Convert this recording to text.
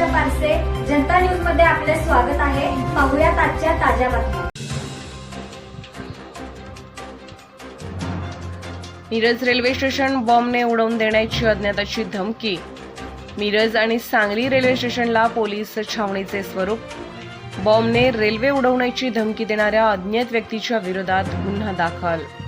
आरसे जनता न्यूजमध्ये आपले स्वागत आहे. पाहुयात आजच्या ताज्या बातम्या. मिरज रेल्वे स्टेशन बॉम्बने उडवून देण्याची अज्ञाताची धमकी. मिरज आणि सांगली रेल्वे स्टेशनला पोलीस छावणीचे स्वरूप. बॉम्बने रेल्वे उडवण्याची धमकी देणाऱ्या अज्ञात व्यक्तीच्या विरोधात गुन्हा दाखल.